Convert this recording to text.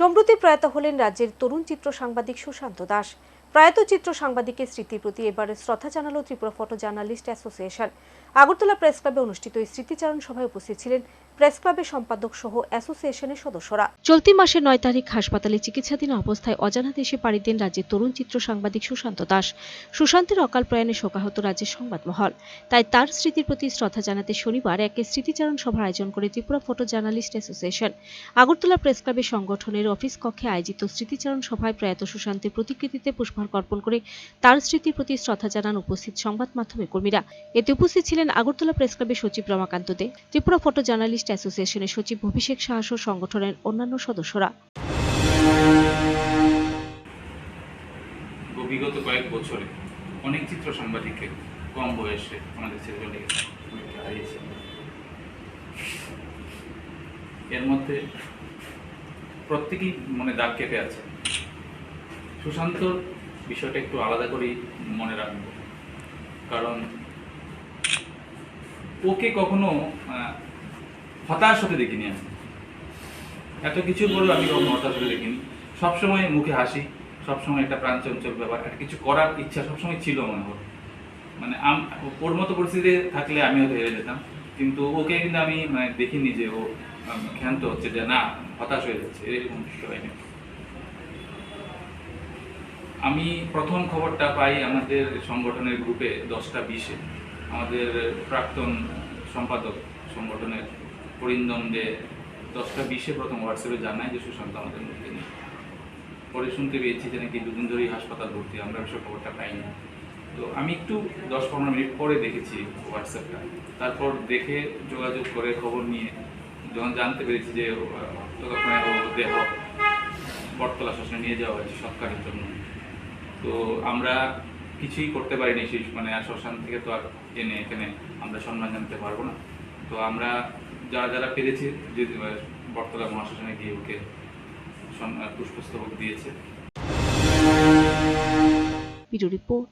সম্প্রতি প্রয়াত হলেন রাজ্যের তরুণ চিত্র সাংবাদিক সুশান্ত দাস। প্রয়াত চিত্র সাংবাদিকের স্মৃতির প্রতি এবারে শ্রদ্ধা জানালো Tripura photo journalist association. Agartala press ক্লাবে অনুষ্ঠিত এই স্মৃতিচারণ সভায় উপস্থিত ছিলেন প্রেস ক্লাবের সম্পাদক সহ অ্যাসোসিয়েশনের সদস্যরা। চলতি মাসের নয় তারিখ হাসপাতালে চিকিৎসাধীন অবস্থায় অজানা দেশে পাড়ি দেন রাজ্যের তরুণ চিত্র সাংবাদিক সুশান্ত দাস। সুশান্তের অকাল প্রয়াণে শোকাহত রাজ্যের সংবাদমহল। তাই তার স্মৃতির প্রতি শ্রদ্ধা জানাতে শনিবার এক স্মৃতিচারণ সভার আয়োজন করে Tripura photo journalist association, Agartala press ক্লাবের সংগঠনের অফিস কক্ষে আয়োজিত স্মৃতিচারণ সভায় প্রয়াত সুশান্তের প্রতিকৃতিতে পুষ্পার্ঘ অর্পণ করে তার স্মৃতির প্রতি শ্রদ্ধা জানান উপস্থিত সংবাদ মাধ্যমের কর্মীরা। এতে উপস্থিত ছিলেন আগরতলা প্রেস ক্লাবের সচিব রমাকান্ত দে। ত্রিপুরা ফটো জার্নালিস্ট অ্যাসোসিয়েশনের সচিব অভিষেক সাহস ও সংগঠনের অন্যান্য সদস্যরা। বিগত কয়েক বছরে অনেক চিত্র সাংবাদিককে কম বয়সে আমাদের ছেলেগুলো হারিয়েছে। এর মধ্যে প্রত্যেকেই মনে দাগ কেটে আছে। সুশান্তর বিষয়টা একটু আলাদা করেই মনে রাখব। কারণ ওকে কখনো হতাশ হতে দেখিনি আমি। এত কিছু পরেও আমি কখনো হতাশ হতে দেখিনি। সবসময় মুখে হাসি, সবসময় একটা প্রাণ চঞ্চল ব্যাপার একটা কিছু করার ইচ্ছা সবসময় ছিল মনে হয় মানে ওর মতো পরিস্থিতিতে থাকলে আমি হয়তো হেরে যেতাম। কিন্তু ওকে কিন্তু আমি মানে দেখিনি যে ও ক্ষান্ত হচ্ছে যে না, হতাশ হয়ে যাচ্ছে, এরকম কিছু হয়নি। আমি প্রথম খবরটা পাই আমাদের সংগঠনের গ্রুপে দশটা বিশে। আমাদের প্রাক্তন সম্পাদক সংগঠনের পরিন্দম দে দশটা বিশে প্রথম হোয়াটসঅ্যাপে জানায় যে, সুশান্ত, আমাদের মধ্যে নেই। পরে শুনতে পেয়েছি যে নাকি দুদিন ধরেই হাসপাতাল ভর্তি, আমরা বিষয় খবরটা পাইনি। তো আমি একটু দশ পনেরো মিনিট পরে দেখেছি হোয়াটসঅ্যাপটা। তারপর দেখে যোগাযোগ করে খবর নিয়ে যখন জানতে পেরেছি যে, ততক্ষণে ও দেহ বটতলা শ্মশানে নিয়ে যাওয়া হয়েছে সৎকারের জন্য। তো আমরা কিছুই করতে পারিনি সেই মানে শ্মশান থেকে তো আর এনে এখানে আমরা সম্মান জানতে পারব না। তো আমরা যারা যারা পেরেছি, যে বটতলা মহাশ্মশানে গিয়ে ওকে পুষ্পস্তবক দিয়েছে। রিপোর্ট